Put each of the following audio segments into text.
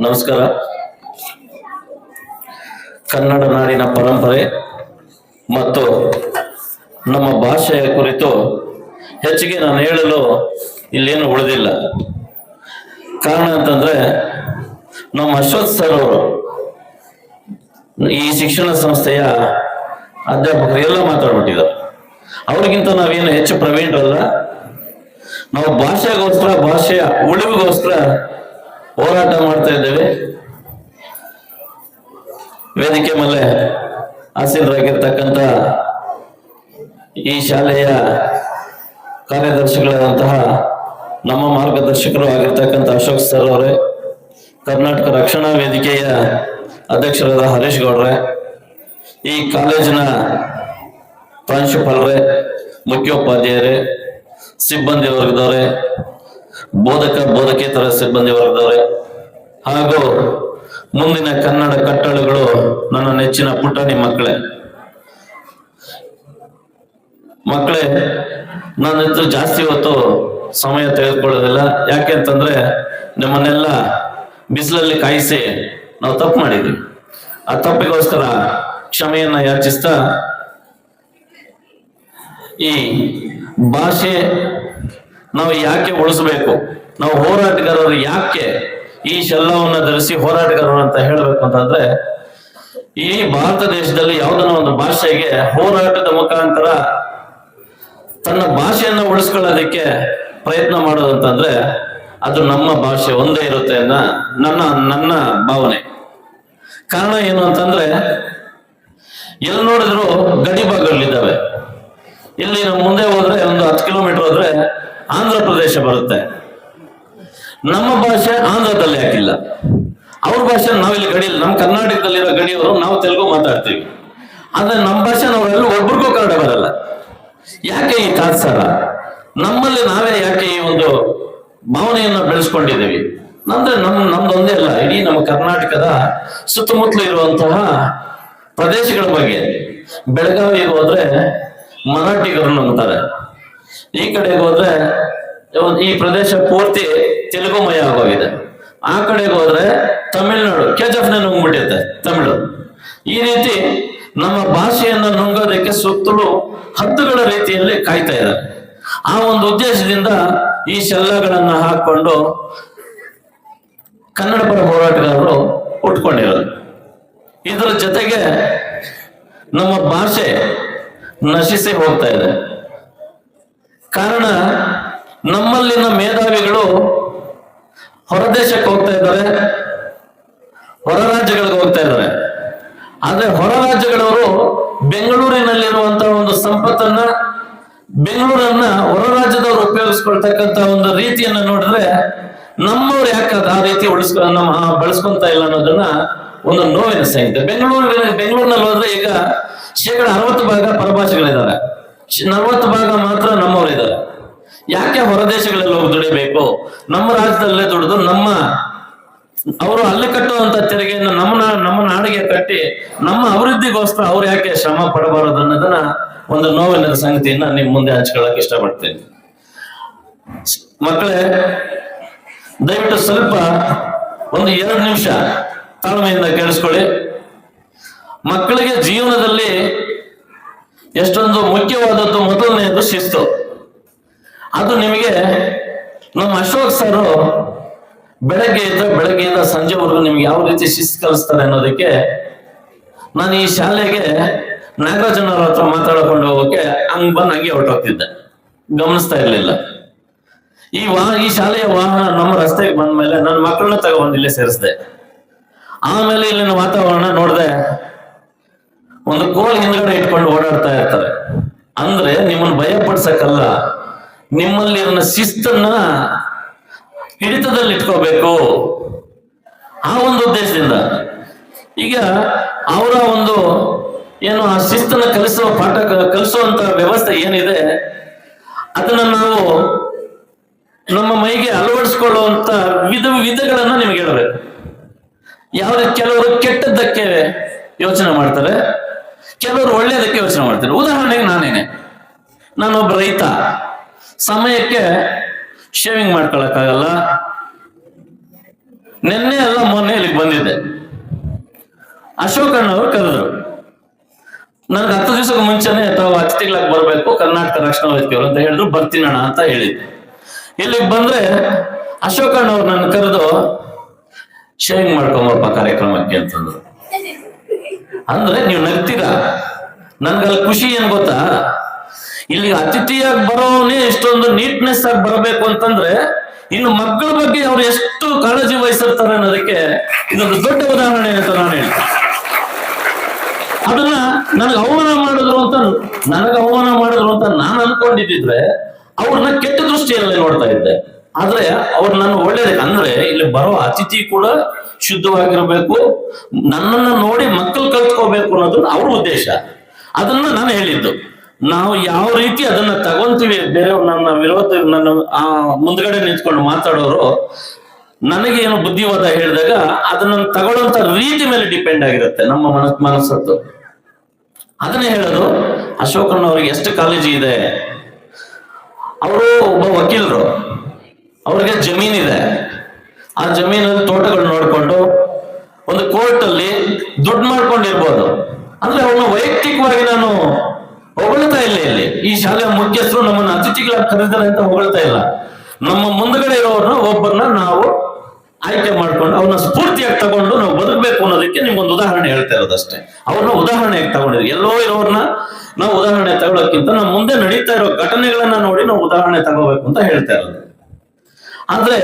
ನಮಸ್ಕಾರ. ಕನ್ನಡ ನಾಡಿನ ಪರಂಪರೆ ಮತ್ತು ನಮ್ಮ ಭಾಷೆಯ ಕುರಿತು ಹೆಚ್ಚಿಗೆ ನಾನು ಹೇಳಲು ಇಲ್ಲೇನು ಉಳಿದಿಲ್ಲ. ಕಾರಣ ಅಂತಂದ್ರೆ ನಮ್ಮ ಅಶ್ವಥ್ ಸರ್ ಅವರು ಈ ಶಿಕ್ಷಣ ಸಂಸ್ಥೆಯ ಅಧ್ಯಾಪಕರು ಎಲ್ಲ ಮಾತಾಡ್ಬಿಟ್ಟಿದ್ದಾರೆ. ಅವ್ರಿಗಿಂತ ನಾವೇನು ಹೆಚ್ಚು ಪ್ರವೀಣರಲ್ಲ. ನಾವು ಭಾಷೆಗೋಸ್ಕರ, ಭಾಷೆಯ ಉಳಿವಿಗೋಸ್ಕರ ಹೋರಾಟ ಮಾಡ್ತಾ ಇದ್ದೇವೆ. ವೇದಿಕೆ ಮೇಲೆ ಆಸೀನರಾಗಿರ್ತಕ್ಕಂಥ ಈ ಶಾಲೆಯ ಕಾರ್ಯದರ್ಶಿಗಳಾದಂತಹ ನಮ್ಮ ಮಾರ್ಗದರ್ಶಕರು ಆಗಿರ್ತಕ್ಕಂಥ ಅಶೋಕ್ ಸರ್ ಅವರೇ, ಕರ್ನಾಟಕ ರಕ್ಷಣಾ ವೇದಿಕೆಯ ಅಧ್ಯಕ್ಷರಾದ ಹರೀಶ್ ಗೌಡ್ರೆ, ಈ ಕಾಲೇಜಿನ ಪ್ರಾಂಶುಪಾಲರೇ, ಮುಖ್ಯೋಪಾಧ್ಯಾಯರೇ, ಸಿಬ್ಬಂದಿ ವರ್ಗದವರೇ ಬೋಧಕ, ಬೋಧಕೇತರ ಸಿಬ್ಬಂದಿ ವರ್ಗದವರೇ, ಹಾಗೂ ಮುಂದಿನ ಕನ್ನಡ ಕಟ್ಟಳುಗಳು ನನ್ನ ನೆಚ್ಚಿನ ಪುಟಾಣಿ ಮಕ್ಕಳೇ. ಮಕ್ಕಳೇ, ನನ್ನ ಹೆಚ್ಚು ಜಾಸ್ತಿ ಹೊತ್ತು ಸಮಯ ತೆಗೆದುಕೊಳ್ಳೋದಿಲ್ಲ. ಯಾಕೆ ಅಂತಂದ್ರೆ, ನಿಮ್ಮನ್ನೆಲ್ಲ ಬಿಸಿಲಲ್ಲಿ ಕಾಯಿಸಿ ನಾವು ತಪ್ಪು ಮಾಡಿದ್ವಿ. ಆ ತಪ್ಪಿಗೋಸ್ಕರ ಕ್ಷಮೆಯನ್ನ ಯಾಚಿಸ್ತಾ ಈ ಭಾಷೆ ನಾವು ಯಾಕೆ ಉಳಿಸ್ಬೇಕು? ನಾವು ಹೋರಾಟಗಾರರು ಯಾಕೆ ಈ ಶೆಲ್ಲವನ್ನು ಧರಿಸಿ ಹೋರಾಟಗಾರರು ಅಂತ ಹೇಳಬೇಕು ಅಂತಂದ್ರೆ, ಈ ಭಾರತ ದೇಶದಲ್ಲಿ ಯಾವುದನ್ನ ಒಂದು ಭಾಷೆಗೆ ಹೋರಾಟದ ಮುಖಾಂತರ ತನ್ನ ಭಾಷೆಯನ್ನು ಉಳಿಸ್ಕೊಳ್ಳೋದಕ್ಕೆ ಪ್ರಯತ್ನ ಮಾಡೋದಂತಂದ್ರೆ ಅದು ನಮ್ಮ ಭಾಷೆ ಒಂದೇ ಇರುತ್ತೆ ಅನ್ನ ನನ್ನ ನನ್ನ ಭಾವನೆ. ಕಾರಣ ಏನು ಅಂತಂದ್ರೆ ಎಲ್ಲಿ ನೋಡಿದ್ರು ಗಡಿ ಭಾಗಗಳಿದ್ದಾವೆ ಇಲ್ಲಿ ನಮ್ಮ ಮುಂದೆ ಹೋದ್ರೆ ಒಂದು ಹತ್ತು ಕಿಲೋಮೀಟರ್ ಹೋದ್ರೆ ಆಂಧ್ರ ಪ್ರದೇಶ ಬರುತ್ತೆ. ನಮ್ಮ ಭಾಷೆ ಆಂಧ್ರದಲ್ಲಿ ಹಾಕಿಲ್ಲ. ಅವ್ರ ಭಾಷೆ ನಾವಿಲ್ಲಿ ಗಡಿಯಲ್ಲಿ ನಮ್ಮ ಕರ್ನಾಟಕದಲ್ಲಿರೋ ಗಡಿಯವರು ನಾವು ತೆಲುಗು ಮಾತಾಡ್ತೀವಿ. ಆದ್ರೆ ನಮ್ಮ ಭಾಷೆ ನಾವೆಲ್ಲ ಒಬ್ರಿಗೂ ಕನ್ನಡ ಬರಲ್ಲ. ಯಾಕೆ ಈ ತಾತ್ಸಾರ? ನಮ್ಮಲ್ಲಿ ನಾವೇ ಯಾಕೆ ಈ ಒಂದು ಭಾವನೆಯನ್ನ ಬೆಳೆಸ್ಕೊಂಡಿದ್ದೀವಿ? ಅಂದ್ರೆ ನಮ್ ನಮ್ದು ಒಂದೇ ಅಲ್ಲ, ಇಡೀ ನಮ್ಮ ಕರ್ನಾಟಕದ ಸುತ್ತಮುತ್ತಲು ಇರುವಂತಹ ಪ್ರದೇಶಗಳ ಬಗ್ಗೆ. ಬೆಳಗಾವಿಗೆ ಹೋದ್ರೆ ಮರಾಠಿಗರನ್ನು ಅಂತಾರೆ. ಈ ಕಡೆಗೆ ಹೋದ್ರೆ ಈ ಪ್ರದೇಶ ಪೂರ್ತಿ ತೆಲುಗುಮಯ ಆಗೋಗಿದೆ. ಆ ಕಡೆಗೆ ಹೋದ್ರೆ ತಮಿಳ್ನಾಡು ಕೆಜಫ್ನ ನುಂಗ್ಬಿಟ್ಟಿರುತ್ತೆ ತಮಿಳು. ಈ ರೀತಿ ನಮ್ಮ ಭಾಷೆಯನ್ನ ನುಂಗೋದಕ್ಕೆ ಸುತ್ತಲೂ ಹದ್ದುಗಳ ರೀತಿಯಲ್ಲಿ ಕಾಯ್ತಾ ಇದ್ದಾರೆ. ಆ ಒಂದು ಉದ್ದೇಶದಿಂದ ಈ ಶೆಲ್ಲಗಳನ್ನ ಹಾಕೊಂಡು ಕನ್ನಡ ಪರ ಹೋರಾಟಗಾರರು ಉಟ್ಕೊಂಡಿರೋದು. ಇದರ ಜೊತೆಗೆ ನಮ್ಮ ಭಾಷೆ ನಶಿಸಿ ಹೋಗ್ತಾ ಇದೆ. ಕಾರಣ ನಮ್ಮಲ್ಲಿನ ಮೇಧಾವಿಗಳು ಹೊರದೇಶಕ್ಕೆ ಹೋಗ್ತಾ ಇದ್ದಾರೆ, ಹೊರ ರಾಜ್ಯಗಳಿಗೆ ಹೋಗ್ತಾ ಇದ್ದಾರೆ. ಆದ್ರೆ ಹೊರ ರಾಜ್ಯಗಳವರು ಬೆಂಗಳೂರಿನಲ್ಲಿರುವಂತಹ ಒಂದು ಸಂಪತ್ತನ್ನ, ಬೆಂಗಳೂರನ್ನ ಹೊರ ರಾಜ್ಯದವರು ಉಪಯೋಗಿಸ್ಕೊಳ್ತಕ್ಕಂತ ಒಂದು ರೀತಿಯನ್ನ ನೋಡಿದ್ರೆ ನಮ್ಮವ್ರು ಯಾಕೆ ಆ ರೀತಿ ಉಳಿಸ್ಕೊ, ನಮ್ಮ ಬಳಸ್ಕೊಂತ ಇಲ್ಲ ಅನ್ನೋದನ್ನ ಒಂದು ನೋವಿನ ಇದೆ ಬೆಂಗಳೂರಿನ, ಬೆಂಗಳೂರಿನಲ್ಲಿ ಹೋದ್ರೆ ಈಗ ಶೇಕಡ ಅರವತ್ತು ಭಾಗ ಪರಭಾಷೆಗಳಿದ್ದಾರೆ ನಲವತ್ತು ಭಾಗ ಮಾತ್ರ ನಮ್ಮವರಿದ್ದಾರೆ. ಯಾಕೆ ಹೊರದೇಶಗಳಲ್ಲಿ ಹೋಗಿ ದುಡಿಬೇಕು? ನಮ್ಮ ರಾಜ್ಯದಲ್ಲೇ ದುಡಿದು ನಮ್ಮ ಅವರು ಅಲ್ಲಿ ಕಟ್ಟುವಂತ ತೆರಿಗೆಯನ್ನು ನಮ್ಮ ನಮ್ಮ ನಾಡಿಗೆ ಕಟ್ಟಿ ನಮ್ಮ ಅಭಿವೃದ್ಧಿಗೋಸ್ಕರ ಅವ್ರು ಯಾಕೆ ಶ್ರಮ ಪಡಬಾರದು ಅನ್ನೋದನ್ನ ಒಂದು ನೋವಿನ ಸಂಗತಿಯನ್ನ ನಿಮ್ ಮುಂದೆ ಹಂಚ್ಕೊಳಕ್ ಇಷ್ಟಪಡ್ತೇನೆ. ಮಕ್ಕಳೇ, ದಯವಿಟ್ಟು ಸ್ವಲ್ಪ ಒಂದು ಎರಡು ನಿಮಿಷ ತಾಳ್ಮೆಯಿಂದ ಕೇಳಿಸ್ಕೊಳ್ಳಿ. ಮಕ್ಕಳಿಗೆ ಜೀವನದಲ್ಲಿ ಎಷ್ಟೊಂದು ಮುಖ್ಯವಾದದ್ದು ಮೊದಲನೆಯದು ಶಿಸ್ತು. ಅದು ನಿಮಗೆ ನಮ್ಮ ಅಶೋಕ್ ಸರ್ ಬೆಳಗ್ಗೆ ಇದ್ದ ಬೆಳಗ್ಗೆಯಿಂದ ಸಂಜೆವರೆಗೂ ನಿಮ್ಗೆ ಯಾವ ರೀತಿ ಶಿಸ್ತು ಕಲಿಸ್ತಾರೆ ಅನ್ನೋದಕ್ಕೆ ನಾನು ಈ ಶಾಲೆಗೆ ನಾಗರಾಜನವ್ರ ಹತ್ರ ಮಾತಾಡಿಕೊಂಡು ಹೋಗೋಕೆ ಹಂಗ್ ಬಂದು ಹಂಗೆ ಹೊರಟೋಗ್ತಿದ್ದೆ. ಗಮನಿಸ್ತಾ ಇರ್ಲಿಲ್ಲ. ಈ ವಾಹನ ಈ ಶಾಲೆಯ ವಾಹನ ನಮ್ಮ ರಸ್ತೆಗೆ ಬಂದ ಮೇಲೆ ನನ್ನ ಮಕ್ಕಳನ್ನ ತಗೊಂಡು ಇಲ್ಲೇ ಸೇರಿಸ್ದೆ. ಆಮೇಲೆ ಇಲ್ಲಿನ ವಾತಾವರಣ ನೋಡ್ದೆ ಒಂದು ಕೋಲ್ ಹಿಂದ್ಗಡೆ ಇಟ್ಕೊಂಡು ಓಡಾಡ್ತಾ ಇರ್ತಾರೆ. ಅಂದ್ರೆ ನಿಮ್ಮನ್ನು ಭಯ ಪಡ್ಸಕ್ಕಲ್ಲ ನಿಮ್ಮಲ್ಲಿ ಇರೋ ಶಿಸ್ತನ್ನ ಹಿಡಿತದಲ್ಲಿ ಇಟ್ಕೋಬೇಕು ಆ ಒಂದು ಉದ್ದೇಶದಿಂದ. ಈಗ ಅವರ ಒಂದು ಏನು ಆ ಶಿಸ್ತನ್ನ ಕಲಿಸುವ ಪಾಠ, ಕಲಿಸುವಂತ ವ್ಯವಸ್ಥೆ ಏನಿದೆ, ಅದನ್ನ ನಾವು ನಮ್ಮ ಮೈಗೆ ಅಳವಡಿಸ್ಕೊಳ್ಳುವಂತ ವಿಧ, ವಿಧಗಳನ್ನ ನಿಮ್ಗೆ ಹೇಳಬೇಕು. ಯಾವ್ದು ಕೆಲವರು ಕೆಟ್ಟದ್ದಕ್ಕೆ ಯೋಚನೆ ಮಾಡ್ತಾರೆ ಕೆಲವರು ಒಳ್ಳೇದಕ್ಕೆ ಯೋಚನೆ ಮಾಡ್ತಾರೆ. ಉದಾಹರಣೆಗೆ ನಾನೇನೆ. ನಾನೊಬ್ಬ ರೈತ. ಸಮಯಕ್ಕೆ ಶೇವಿಂಗ್ ಮಾಡ್ಕೊಳಕ್ಕಾಗಲ್ಲ. ನಿನ್ನೆ ಎಲ್ಲ ಮೊನ್ನೆ ಇಲ್ಲಿಗೆ ಬಂದಿದ್ದೆ. ಅಶೋಕಣ್ಣ ಅವರು ಕರೆದ್ರು. ನನಗೆ ಹತ್ತು ದಿವಸಕ್ಕೆ ಮುಂಚೆನೆ ತಾವು ಅತಿಥಿಗಳಾಗಿ ಬರಬೇಕು, ಕರ್ನಾಟಕ ರಕ್ಷಣಾ ವೇದಿಕೆಯವರು ಅಂತ ಹೇಳಿದ್ರು ಬರ್ತೀನಣ್ಣ ಅಂತ ಹೇಳಿದ್ದೆ. ಇಲ್ಲಿಗೆ ಬಂದ್ರೆ ಅಶೋಕಣ್ಣವ್ರು ನನ್ನ ಕರೆದು ಶೇವಿಂಗ್ ಮಾಡ್ಕೊಂಬಪ್ಪ ಕಾರ್ಯಕ್ರಮಕ್ಕೆ ಅಂತಂದ್ರು. ಅಂದ್ರೆ ನೀವು ನಗ್ತೀರ? ನನ್ಗಲ್ಲಿ ಖುಷಿ ಏನ್ ಗೊತ್ತಾ? ಇಲ್ಲಿ ಅತಿಥಿಯಾಗಿ ಬರೋನೇ ಎಷ್ಟೊಂದು ನೀಟ್ನೆಸ್ ಆಗಿ ಬರಬೇಕು ಅಂತಂದ್ರೆ ಇನ್ನು ಮಕ್ಕಳ ಬಗ್ಗೆ ಅವ್ರು ಎಷ್ಟು ಕಾಳಜಿ ವಹಿಸಿರ್ತಾರೆ ಅನ್ನೋದಕ್ಕೆ ಇದೊಂದು ದೊಡ್ಡ ಉದಾಹರಣೆ ಅಂತ ನಾನು ಹೇಳ್ತೇನೆ. ಅದನ್ನ ನನಗೆ ಅವಮಾನ ಮಾಡಿದ್ರು ಅಂತ ನನಗೆ ಅವಮಾನ ಮಾಡಿದ್ರು ಅಂತ ನಾನು ಅನ್ಕೊಂಡಿದ್ದಿದ್ರೆ ಅವ್ರನ್ನ ಕೆಟ್ಟ ದೃಷ್ಟಿಯಲ್ಲಿ ನೋಡ್ತಾ ಇದ್ದೆ. ಆದ್ರೆ ಅವ್ರು ನನ್ನ ಒಳ್ಳೇದಕ್ಕೆ ಅಂದ್ರೆ ಇಲ್ಲಿ ಬರೋ ಅತಿಥಿ ಕೂಡ ಶುದ್ಧವಾಗಿರ್ಬೇಕು. ನನ್ನನ್ನು ನೋಡಿ ಮಕ್ಕಳು ಕಲ್ತ್ಕೋಬೇಕು ಅನ್ನೋದು ಅವ್ರ ಉದ್ದೇಶ. ಅದನ್ನ ನಾನು ಹೇಳಿದ್ದು. ನಾವು ಯಾವ ರೀತಿ ಅದನ್ನ ತಗೊಂತೀವಿ, ಬೇರೆ ನನ್ನ ವಿರೋಧ, ನನ್ನ, ಆ, ಮುಂದ್ಗಡೆ ನಿಂತ್ಕೊಂಡು ಮಾತಾಡೋರು ನನಗೆ ಏನು ಬುದ್ಧಿವಾದ ಹೇಳಿದಾಗ ಅದನ್ನ ತಗೊಳ್ಳೋಂತ ರೀತಿ ಮೇಲೆ ಡಿಪೆಂಡ್ ಆಗಿರುತ್ತೆ ನಮ್ಮ ಮನಸ್, ಮನಸ್ಸದ್ದು. ಅದನ್ನೇ ಹೇಳೋದು, ಅಶೋಕನವ್ರಿಗೆ ಎಷ್ಟು ಕಾಲೇಜಿ ಇದೆ. ಅವರು ಒಬ್ಬ ವಕೀಲರು. ಅವ್ರಿಗೆ ಜಮೀನಿದೆ ಆ ಜಮೀನಲ್ಲಿ ತೋಟಗಳು ನೋಡಿಕೊಂಡು ಒಂದು ಕೋರ್ಟ್ ಅಲ್ಲಿ ದುಡ್ಡು ಮಾಡ್ಕೊಂಡಿರ್ಬೋದು. ಅಂದ್ರೆ ಅವನು ವೈಯಕ್ತಿಕವಾಗಿ ನಾನು ಹೊಗಳ್ತಾ ಇಲ್ಲ ಇಲ್ಲಿ. ಈ ಶಾಲೆಯ ಮುಖ್ಯಸ್ಥರು ನಮ್ಮನ್ನು ಅತಿಥಿಗಳಾಗಿ ಕರೆದಿದ್ದಾರೆ ಅಂತ ಹೊಗಳ್ತಾ ಇಲ್ಲ. ನಮ್ಮ ಮುಂದ್ಗಡೆ ಇರೋರ್ನ ಒಬ್ಬರನ್ನ ನಾವು ಆಯ್ಕೆ ಮಾಡ್ಕೊಂಡು ಅವ್ರನ್ನ ಸ್ಫೂರ್ತಿಯಾಗಿ ತಗೊಂಡು ನಾವು ಬದುಕಬೇಕು ಅನ್ನೋದಕ್ಕೆ ನಿಮ್ಗೊಂದು ಉದಾಹರಣೆ ಹೇಳ್ತಾ ಇರೋದಷ್ಟೇ. ಅವ್ರನ್ನ ಉದಾಹರಣೆಯಾಗಿ ತಗೊಂಡಿದ್ವಿ. ಎಲ್ಲೋ ಇರೋರ್ನ ನಾವು ಉದಾಹರಣೆ ತಗೊಳ್ಳೋಕ್ಕಿಂತ ನಮ್ಮ ಮುಂದೆ ನಡೀತಾ ಇರೋ ಘಟನೆಗಳನ್ನ ನೋಡಿ ನಾವು ಉದಾಹರಣೆ ತಗೋಬೇಕು ಅಂತ ಹೇಳ್ತಾ ಇರೋದು. ಆದ್ರೆ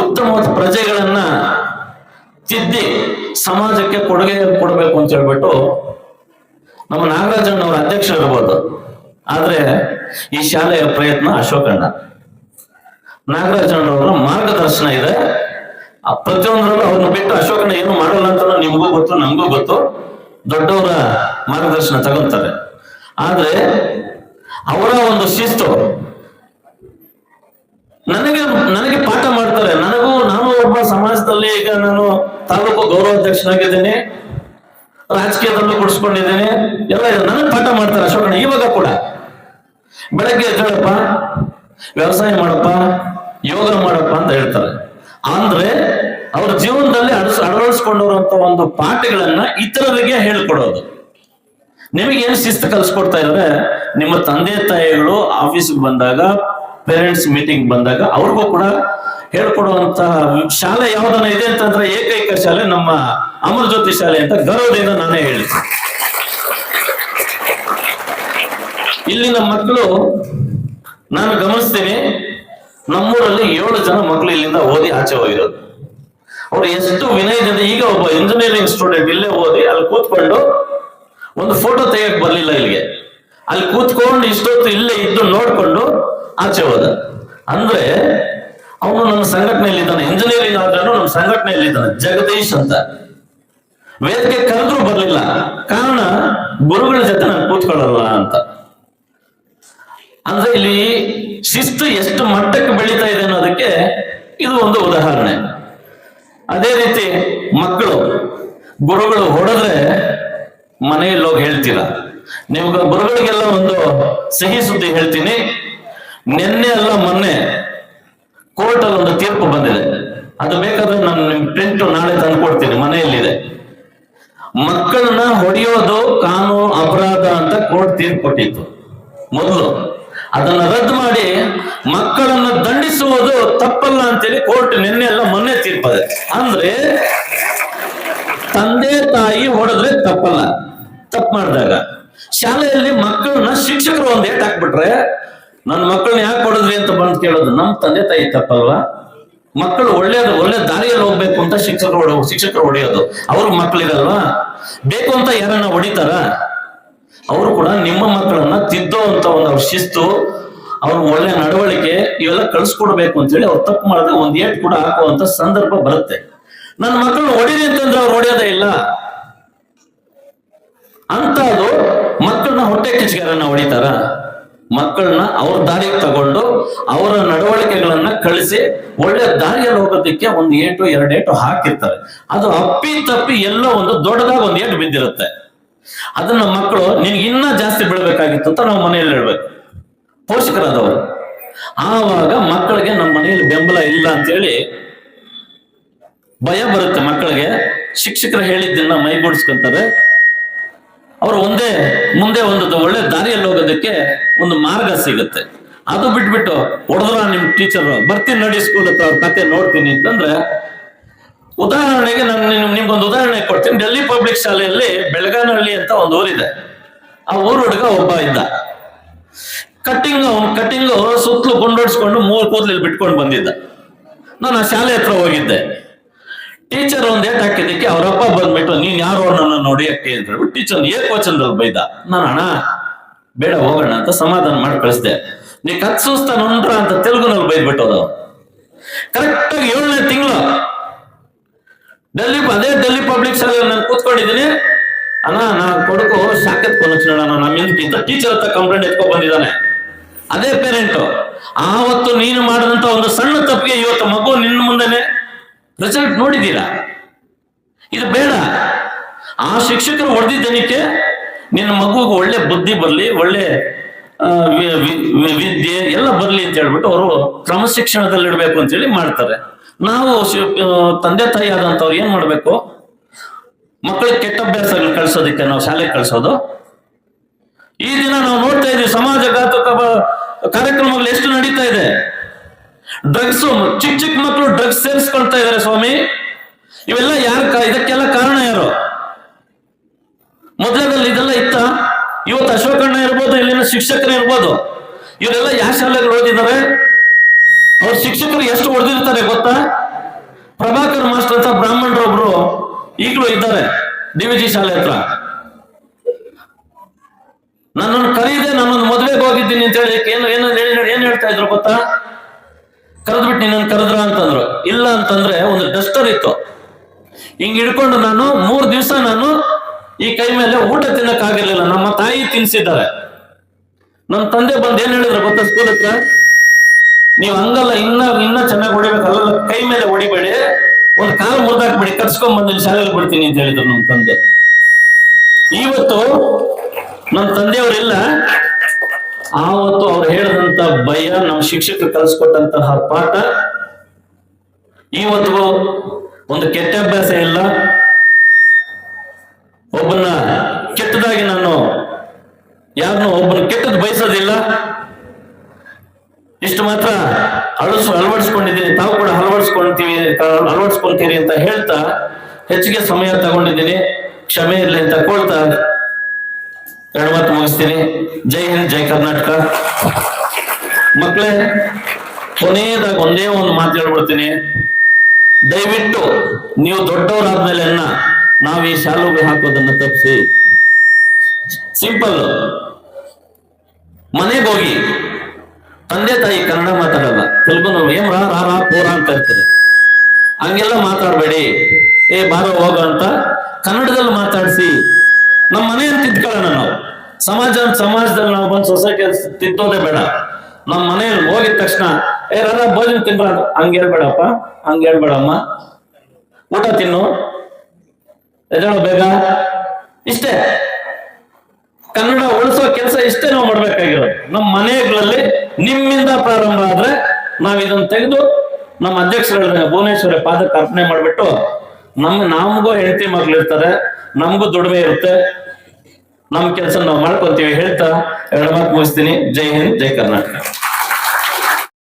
ಉತ್ತಮವಾದ ಪ್ರಜೆಗಳನ್ನ ತಿದ್ದಿ ಸಮಾಜಕ್ಕೆ ಕೊಡುಗೆಯನ್ನು ಕೊಡಬೇಕು ಅಂತ ಹೇಳ್ಬಿಟ್ಟು ನಮ್ಮ ನಾಗರಾಜಣ್ಣವರ ಅಧ್ಯಕ್ಷ ಇರ್ಬೋದು. ಆದ್ರೆ ಈ ಶಾಲೆಯ ಪ್ರಯತ್ನ ಅಶೋಕಣ್ಣ. ನಾಗರಾಜಣ್ಣವರ ಮಾರ್ಗದರ್ಶನ ಇದೆ. ಆ ಪ್ರತಿಯೊಂದರಲ್ಲೂ ಅವ್ರನ್ನ ಬಿಟ್ಟು ಅಶೋಕಣ್ಣ ಏನು ಮಾಡಲ್ಲ ಅಂತ ನಿಮಗೂ ಗೊತ್ತು, ನಮಗೂ ಗೊತ್ತು. ದೊಡ್ಡವರ ಮಾರ್ಗದರ್ಶನ ತಗೊಂತಾರೆ ಆದ್ರೆ ಅವರ ಒಂದು ಶಿಸ್ತು ನನಗೆ ನನಗೆ ಪಾಠ ಮಾಡ್ತಾರೆ. ನನಗೂ, ನಾನು ಒಬ್ಬ ಸಮಾಜದಲ್ಲಿ ಈಗ ನಾನು ತಾಲೂಕು ಗೌರವಾಧ್ಯಕ್ಷನಾಗಿದ್ದೇನೆ. ರಾಜಕೀಯದಲ್ಲೂ ಕುಡಿಸ್ಕೊಂಡಿದ್ದೇನೆ ಎಲ್ಲ ನನಗೆ ಪಾಠ ಮಾಡ್ತಾರೆ ಅಶೋಕಣ್ಣ, ಇವಾಗ ಕೂಡ. ಬೆಳಗ್ಗೆ ಎದ್ದೇಳಪ್ಪ, ವ್ಯವಸಾಯ ಮಾಡಪ್ಪ, ಯೋಗ ಮಾಡಪ್ಪ ಅಂತ ಹೇಳ್ತಾರೆ. ಅಂದ್ರೆ ಅವ್ರ ಜೀವನದಲ್ಲಿ ಅಡಸ್ ಅಳವಡಿಸ್ಕೊಂಡಿರುವಂತ ಒಂದು ಪಾಠಗಳನ್ನ ಇತರರಿಗೆ ಹೇಳ್ಕೊಡೋದು. ನಿಮಗೆ ಏನು ಶಿಸ್ತು ಕಲಿಸ್ಕೊಡ್ತಾ ಇದ್ರೆ ನಿಮ್ಮ ತಂದೆ ತಾಯಿಗಳು ಆಫೀಸ್ಗೆ ಬಂದಾಗ ಪೇರೆಂಟ್ಸ್ ಮೀಟಿಂಗ್ ಬಂದಾಗ ಅವ್ರಿಗೂ ಕೂಡ ಹೇಳ್ಕೊಡುವಂತಹ ಶಾಲೆ ಯಾವ್ದನ್ನ ಇದೆ ಅಂತಂದ್ರೆ ಏಕೈಕ ಶಾಲೆ ನಮ್ಮ ಅಮರ ಜ್ಯೋತಿ ಶಾಲೆ ಅಂತ ಗೌರವದಿಂದ ನಾನೇ ಹೇಳಿ ಇಲ್ಲಿನ ಮಕ್ಕಳು ನಾನು ಗಮನಿಸ್ತೀನಿ, ನಮ್ಮೂರಲ್ಲಿ ಏಳು ಜನ ಮಕ್ಕಳು ಇಲ್ಲಿಂದ ಓದಿ ಆಚೆ ಹೋಗಿರೋದು. ಅವ್ರು ಎಷ್ಟು ವಿನಯದಿಂದ, ಈಗ ಒಬ್ಬ ಇಂಜಿನಿಯರಿಂಗ್ ಸ್ಟೂಡೆಂಟ್ ಇಲ್ಲೇ ಓದಿ ಅಲ್ಲಿ ಕೂತ್ಕೊಂಡು ಒಂದು ಫೋಟೋ ತೆಗಿಯಕ್ ಬರ್ಲಿಲ್ಲ ಇಲ್ಲಿಗೆ. ಅಲ್ಲಿ ಕೂತ್ಕೊಂಡು ಇಷ್ಟೊತ್ತು ಇಲ್ಲೇ ಇದ್ದು ನೋಡ್ಕೊಂಡು ಆಚೆ ಹೋದ. ಅಂದ್ರೆ ಅವನು ನಮ್ಮ ಸಂಘಟನೆಯಲ್ಲಿ ಇದ್ದಾನೆ. ಇಂಜಿನಿಯರಿಂಗ್ ಆದ್ರೂ ನಮ್ಮ ಸಂಘಟನೆಯಲ್ಲಿ ಇದ್ದಾನೆ. ಜಗದೀಶ್ ಅಂತ. ವೇದಿಕೆ ಕರೆದ್ರೂ ಬರ್ಲಿಲ್ಲ. ಕಾರಣ ಗುರುಗಳ ಜೊತೆ ನಾನು ಕೂತ್ಕೊಳ್ಳಲ್ಲ ಅಂತ. ಅಂದ್ರೆ ಇಲ್ಲಿ ಶಿಸ್ತು ಎಷ್ಟು ಮಟ್ಟಕ್ಕೆ ಬೆಳೀತಾ ಇದೆ ಅನ್ನೋದಕ್ಕೆ ಇದು ಒಂದು ಉದಾಹರಣೆ. ಅದೇ ರೀತಿ ಮಕ್ಕಳು, ಗುರುಗಳು ಹೊಡೆದ್ರೆ ಮನೆಯಲ್ಲಿ ಹೋಗಿ ಹೇಳ್ತೀರ? ನಿಮ್ಗೆ ಗುರುಗಳಿಗೆಲ್ಲ ಒಂದು ಸಹಿ ಸುದ್ದಿ ಹೇಳ್ತೀನಿ. ನಿನ್ನೆ ಅಲ್ಲ ಮೊನ್ನೆ ಕೋರ್ಟ್ ಅಲ್ಲಿ ಒಂದು ತೀರ್ಪು ಬಂದಿದೆ. ಅದು ಬೇಕಾದ್ರೆ ನಾನು ನಿಮ್ ಪ್ರಿಂಟ್ ನಾಳೆ ತಂದು ಕೊಡ್ತೀನಿ, ಮನೆಯಲ್ಲಿದೆ. ಮಕ್ಕಳನ್ನ ಹೊಡೆಯೋದು ಕಾನೂನು ಅಪರಾಧ ಅಂತ ಕೋರ್ಟ್ ತೀರ್ಪು ಕೊಟ್ಟಿತ್ತು. ಮೊದಲು ಅದನ್ನ ರದ್ದು ಮಾಡಿ ಮಕ್ಕಳನ್ನ ದಂಡಿಸುವುದು ತಪ್ಪಲ್ಲ ಅಂತೇಳಿ ಕೋರ್ಟ್ ನಿನ್ನೆ ಎಲ್ಲ ಮೊನ್ನೆ ತೀರ್ಪದೆ ಅಂದ್ರೆ ತಂದೆ ತಾಯಿ ಹೊಡೆದ್ರೆ ತಪ್ಪಲ್ಲ. ತಪ್ಪು ಮಾಡಿದಾಗ ಶಾಲೆಯಲ್ಲಿ ಮಕ್ಕಳನ್ನ ಶಿಕ್ಷಕರು ಒಂದ್ ಏಟ್ ಹಾಕ್ಬಿಟ್ರೆ ನನ್ನ ಮಕ್ಕಳನ್ನ ಯಾಕೆ ಕೊಡಿದ್ರಿ ಅಂತ ಬಂದು ಕೇಳೋದು ನಮ್ಮ ತಂದೆ ತಾಯಿ ತಪ್ಪಲ್ವಾ? ಮಕ್ಕಳು ಒಳ್ಳೇದು, ಒಳ್ಳೆ ದಾರಿಯಲ್ಲಿ ಹೋಗ್ಬೇಕು ಅಂತ ಶಿಕ್ಷಕರು ಶಿಕ್ಷಕರು ಹೊಡೆಯೋದು. ಅವ್ರ ಮಕ್ಕಳಿರಲ್ವಾ ಬೇಕು ಅಂತ ಯಾರನ್ನ ಹೊಡಿತಾರ? ಅವರು ಕೂಡ ನಿಮ್ಮ ಮಕ್ಕಳನ್ನ ತಿದ್ದೋ ಅಂತ ಒಂದು ಅವ್ರ ಶಿಸ್ತು, ಅವ್ರ ಒಳ್ಳೆ ನಡವಳಿಕೆ ಇವೆಲ್ಲ ಕಳ್ಸ್ಕೊಡ್ಬೇಕು ಅಂತೇಳಿ ಅವ್ರು ತಪ್ಪು ಮಾಡಿದ್ರೆ ಒಂದ್ ಏಟ್ ಕೂಡ ಹಾಕುವಂತ ಸಂದರ್ಭ ಬರುತ್ತೆ. ನನ್ನ ಮಕ್ಕಳನ್ನ ಹೊಡೀರಿ ಅಂತಂದ್ರೆ ಅವ್ರು ಹೊಡೆಯೋದೇ ಇಲ್ಲ. ಅಂತ ಅದು ಮಕ್ಕಳನ್ನ ಹೊಟ್ಟೆ ಕಿಚ್ಗಾರನ್ನ ಹೊಡಿತಾರ. ಮಕ್ಕಳನ್ನ ಅವ್ರ ದಾರಿಗೆ ತಗೊಂಡು ಅವರ ನಡವಳಿಕೆಗಳನ್ನ ಕಳಿಸಿ ಒಳ್ಳೆ ದಾರಿಯಲ್ಲಿ ಹೋಗೋದಕ್ಕೆ ಒಂದು ಏಟು, ಎರಡು ಏಟು ಹಾಕಿರ್ತಾರೆ. ಅದು ಅಪ್ಪಿ ತಪ್ಪಿ ಎಲ್ಲೋ ಒಂದು ದೊಡ್ಡದಾಗ ಒಂದು ಏಟು ಬಿದ್ದಿರುತ್ತೆ. ಅದನ್ನ ಮಕ್ಕಳು, ನಿನ್ಗೆ ಇನ್ನ ಜಾಸ್ತಿ ಬೀಳ್ಬೇಕಾಗಿತ್ತು ಅಂತ ನಾವು ಮನೆಯಲ್ಲಿ ಹೇಳ್ಬೇಕು. ಪೋಷಕರಾದವರು. ಆವಾಗ ಮಕ್ಕಳಿಗೆ ನಮ್ಮ ಮನೆಯಲ್ಲಿ ಬೆಂಬಲ ಇಲ್ಲ ಅಂತೇಳಿ ಭಯ ಬರುತ್ತೆ ಮಕ್ಕಳಿಗೆ. ಶಿಕ್ಷಕರು ಹೇಳಿದ್ದನ್ನ ಮೈಗೂಡಿಸ್ಕೊಂತಾರೆ. ಅವರು ಒಂದೇ, ಮುಂದೆ ಒಂದು ಒಳ್ಳೆ ದಾರಿಯಲ್ಲಿ ಹೋಗೋದಕ್ಕೆ ಒಂದು ಮಾರ್ಗ ಸಿಗುತ್ತೆ. ಅದು ಬಿಟ್ಬಿಟ್ಟು, ಹೊಡೆದ್ರ ನಿಮ್ ಟೀಚರ್ ಬರ್ತೀನಿ ನಡಿ ಸ್ಕೂಲ್ ಹತ್ರ, ಅವ್ರ ಕತೆ ನೋಡ್ತೀನಿ. ಅಂತಂದ್ರೆ, ಉದಾಹರಣೆಗೆ ನಾನು ನಿಮ್- ನಿಮ್ಗೊಂದು ಉದಾಹರಣೆ ಕೊಡ್ತೀನಿ. ಡೆಲ್ಲಿ ಪಬ್ಲಿಕ್ ಶಾಲೆಯಲ್ಲಿ ಬೆಳಗಾನಹಳ್ಳಿ ಅಂತ ಒಂದು ಊರಿದೆ. ಆ ಊರು ಹುಡುಗ ಒಬ್ಬ ಇದ್ದ. ಕಟ್ಟಿಂಗ್ ಕಟ್ಟಿಂಗ್ ಸುತ್ತಲೂ ಗುಂಡೋಡ್ಸ್ಕೊಂಡು ಮೂರು ಕೂದಲು ಬಿಟ್ಕೊಂಡು ಬಂದಿದ್ದ. ನಾನು ಆ ಶಾಲೆ ಹತ್ರ ಹೋಗಿದ್ದೆ. ಟೀಚರ್ ಒಂದ್ ಏಟ್ ಹಾಕಿದ್ದಕ್ಕೆ ಅವರಪ್ಪ ಬಂದ್ಬಿಟ್ಟು, ನೀನ್ ಯಾರು ನನ್ನ ನೋಡಿಯಕ್ಕೆ ಅಂತ ಹೇಳ್ಬಿಟ್ಟು, ಟೀಚರ್ ಏಕವಚನದಲ್ಲಿ ಬೈದ? ನಾನು ಅಣ್ಣ, ಬೇಡ ಹೋಗೋಣ ಅಂತ ಸಮಾಧಾನ ಮಾಡಿ ಕಳಿಸ್ದೆ. ನೀ ಕತ್ಸೂಸ್ತ ನೊಂಡ್ರ ಅಂತ ತೆಲುಗುನಲ್ಲಿ ಬೈದ್ಬಿಟ್ಟೋದು? ಕರೆಕ್ಟ್ ಆಗಿ ಏಳನೇ ತಿಂಗಳು. ಡೆಲ್ಲಿ ಅದೇ ಡೆಲ್ಲಿ ಪಬ್ಲಿಕ್ ಶಾಲೆಯಲ್ಲಿ ನಾನು ಕೂತ್ಕೊಂಡಿದ್ದೀನಿ. ಅಣ್ಣ ನಾನು ಕೊಡಕು ಶಾಖತ್ ಕೊನಕ್ಷಣ ನಮ್ಮ ಹಿಂದಕ್ಕಿಂತ ಟೀಚರ್ ಹತ್ರ ಕಂಪ್ಲೇಂಟ್ ಎತ್ಕೊ ಬಂದಿದ್ದಾನೆ. ಅದೇ ಪೇರೆಂಟ್, ಆವತ್ತು ನೀನು ಮಾಡಿದಂತ ಒಂದು ಸಣ್ಣ ತಪ್ಪಿಗೆ ಇವತ್ತು ಮಗು ನಿನ್ನ ಮುಂದೆನೆ ರಿಸಲ್ಟ್ ನೋಡಿದ್ದೀರಾ? ಇದು ಬೇಡ. ಆ ಶಿಕ್ಷಕರು ಹೊಡೆದಿದ್ದನಿಕೆ ನಿನ್ನ ಮಗುಗೆ ಒಳ್ಳೆ ಬುದ್ಧಿ ಬರಲಿ, ಒಳ್ಳೆ ವಿದ್ಯೆ ಎಲ್ಲ ಬರಲಿ ಅಂತ ಹೇಳ್ಬಿಟ್ಟು ಅವರು ಕ್ರಮಶಿಕ್ಷಣದಲ್ಲಿ ಇಡಬೇಕು ಅಂತೇಳಿ ಮಾಡ್ತಾರೆ. ನಾವು ತಂದೆ ತಾಯಿ ಆದಂಥವ್ರು ಏನ್ ಮಾಡ್ಬೇಕು? ಮಕ್ಕಳಿಗೆ ಕೆಟ್ಟ ಅಭ್ಯಾಸಗಳು ಕಳ್ಸೋದಕ್ಕೆ ನಾವು ಶಾಲೆಗೆ ಕಳಿಸೋದು. ಈ ದಿನ ನಾವು ನೋಡ್ತಾ ಇದೀವಿ ಸಮಾಜಘಾತಕ ಬ- ಕಾರ್ಯಕ್ರಮಗಳು ಎಷ್ಟು ನಡೀತಾ ಇದೆ. ಡ್ರಗ್ಸ್ ಚಿಕ್ಕ ಚಿಕ್ಕ ಮಕ್ಕಳು ಡ್ರಗ್ಸ್ ಸೇರಿಸ್ಕೊಳ್ತಾ ಇದಾರೆ ಸ್ವಾಮಿ. ಇವೆಲ್ಲ ಯಾರು ಇದಕ್ಕೆಲ್ಲ ಕಾರಣ ಯಾರು? ಮೊದಲದಲ್ಲಿ ಇದೆಲ್ಲ ಇತ್ತ? ಇವತ್ತು ಅಶೋಕಣ್ಣ ಇರ್ಬೋದು, ಇಲ್ಲಿನ ಶಿಕ್ಷಕರು ಇರ್ಬೋದು. ಇವರೆಲ್ಲ ಯಾವ ಶಾಲೆಗಳು ಓದಿದ್ದಾರೆ? ಅವ್ರ ಶಿಕ್ಷಕರು ಎಷ್ಟು ಹೊಡೆದಿರ್ತಾರೆ ಗೊತ್ತಾ? ಪ್ರಭಾಕರ್ ಮಾಸ್ಟರ್ ಅಂತ ಬ್ರಾಹ್ಮಣರೊಬ್ರು ಈಗಲೂ ಇದ್ದಾರೆ ಡಿವಿಜಿ ಶಾಲೆ ಹತ್ರ. ನನ್ನನ್ನು ಕರೀದೆ, ನನ್ನನ್ನು ಮದುವೆಗೆ ಹೋಗಿದ್ದೀನಿ ಅಂತ ಹೇಳಿ ಏನ್- ಏನ್ ಹೇಳ್ತಾ ಇದ್ರು ಗೊತ್ತಾ ಕರೆದ್ಬಿಟ್ಟು ನಿನ್ನನ್ನು ಕರೆದ್ರ ಅಂತಂದ್ರು ಇಲ್ಲ ಅಂತಂದ್ರೆ ಒಂದು ಡಸ್ಟರ್ ಇತ್ತು. ಹಿಂಗ್ ಹಿಡ್ಕೊಂಡು ನಾನು ಮೂರ್ ದಿವಸ ನಾನು ಈ ಕೈ ಮೇಲೆ ಊಟ ತಿನ್ನಕ್ಕಾಗಿರ್ಲಿಲ್ಲ. ನಮ್ಮ ತಾಯಿ ತಿನ್ಸಿದ್ದಾರೆ. ನನ್ನ ತಂದೆ ಬಂದ್ ಏನ್ ಹೇಳಿದ್ರು ಗೊತ್ತಾ ಸ್ಕೂಲ್ ಹತ್ರ? ನೀವ್ ಹಂಗಲ್ಲ, ಇನ್ನ ಇನ್ನ ಚೆನ್ನಾಗಿ ಹೊಡಿಬೇಕಲ್ಲ, ಕೈ ಮೇಲೆ ಹೊಡಿಬೇಡಿ. ಒಂದು ಕಾಲು ಮುರಿದಾಕ್ಬಿಡಿ, ಕರ್ಸ್ಕೊಂಡ್ ಬಂದು ಶಾಲೆಗೆ ಬಿಡ್ತೀನಿ ಅಂತ ಹೇಳಿದ್ರು ನಮ್ಮ ತಂದೆ. ಇವತ್ತು ನಮ್ಮ ತಂದೆಯವರಿಲ್ಲ ಆವತ್ತು ಅವ್ರು ಹೇಳಿದಂತ ಭಯ ನಮ್ಮ ಶಿಕ್ಷಕರು ಕಲಿಸ್ಕೊಟ್ಟಂತಹ ಪಾಠ ಇವತ್ತು ಒಂದು ಕೆಟ್ಟ ಅಭ್ಯಾಸ ಇಲ್ಲ. ಒಬ್ಬನ ಕೆಟ್ಟದಾಗಿ ನಾನು ಯಾರನ್ನು ಒಬ್ಬನ ಕೆಟ್ಟದ್ದು ಬಯಸೋದಿಲ್ಲ. ಇಷ್ಟು ಮಾತ್ರ ಅಳಸ್ ಅಳವಡಿಸ್ಕೊಂಡಿದ್ದೀನಿ. ತಾವು ಕೂಡ ಅಳವಡಿಸ್ಕೊಂತೀವಿ ಅಳವಡಿಸ್ಕೊಂತೀರಿ ಅಂತ ಹೇಳ್ತಾ ಹೆಚ್ಚಿಗೆ ಸಮಯ ತಗೊಂಡಿದ್ದೀನಿ. ಕ್ಷಮೆ ಇರಲಿ ಅಂತ ಕೊಳ್ತಾ ಎರಡು ಮಾತು ಮುಗಿಸ್ತೀನಿ. ಜೈ ಹಿಂದ್, ಜೈ ಕರ್ನಾಟಕ. ಮಕ್ಕಳೇ, ಕೊನೆಯದಾಗ ಒಂದೇ ಒಂದು ಮಾತು ಹೇಳ್ಬಿಡ್ತೀನಿ. ದಯವಿಟ್ಟು ನೀವು ದೊಡ್ಡವರಾದ್ಮೇಲೆ ನಾವು ಈ ಶಾಲುಗೆ ಹಾಕೋದನ್ನ ತಪ್ಪಿಸಿ ಸಿಂಪಲ್ ಮನೆಗೆ ಹೋಗಿ. ತಂದೆ ತಾಯಿ ಕನ್ನಡ ಮಾತಾಡಲ್ಲ. ತೆಲುಗು ಏಮ್ ರಾ ರಾ ರಾ ಪೋರ ಅಂತ ಇರ್ತಾರೆ ಹಂಗೆಲ್ಲ ಮಾತಾಡಬೇಡಿ. ಏ, ಬಾರೋ, ಹೋಗ ಅಂತ ಕನ್ನಡದಲ್ಲಿ ಮಾತಾಡಿಸಿ. ನಮ್ಮ ಮನೆಯನ್ನು ತಿದ್ಕೊಳ್ಳೋಣ ನಾವು. ಸಮಾಜ ಸಮಾಜದಲ್ಲಿ ನಾವು ಬಂದು ಸೊಸೈಟಿ ತಿದ್ದೋದೇ ಬೇಡ. ನಮ್ಮ ಮನೆಯಲ್ಲಿ ಹೋಗಿದ ತಕ್ಷಣ ರಾರ ಭೋಜನ ತಿನ್ಬಾರ್ದು. ಹಂಗ ಹೇಳ್ಬೇಡಪ್ಪ. ಹಂಗ ಹೇಳ್ಬೇಡಮ್ಮ. ಊಟ ತಿನ್ನು. ಎದಳು ಬೇಗ. ಇಷ್ಟೇ. ಕನ್ನಡ ಉಳಿಸೋ ಕೆಲಸ ಇಷ್ಟೇ ನಾವು ಮಾಡ್ಬೇಕಾಗಿರೋದು. ನಮ್ಮ ಮನೆಗಳಲ್ಲಿ ನಿಮ್ಮಿಂದ ಪ್ರಾರಂಭ ಆದ್ರೆ ನಾವ್ ಇದನ್ನ ತೆಗೆದು ನಮ್ಮ ಅಧ್ಯಕ್ಷರೇ ಭುವನೇಶ್ವರಿ ಪಾದಕ್ಕೆ ಅರ್ಪಣೆ ಮಾಡ್ಬಿಟ್ಟು ನಮ್, ನಮಗೂ ಹೆಂಡತಿ ಮಕ್ಳು ಇರ್ತಾರೆ. ನಮಗೂ ದುಡಿಮೆ ಇರುತ್ತೆ. ನಮ್ ಕೆಲಸ ನಾವು ಮಾಡ್ಕೊಂತೀವಿ. ಹೇಳ್ತಾ, ಎರಡು ಮಾತು ಮುಗಿಸ್ತೀನಿ. ಜೈ ಹಿಂದ್, ಜೈ ಕರ್ನಾಟಕ.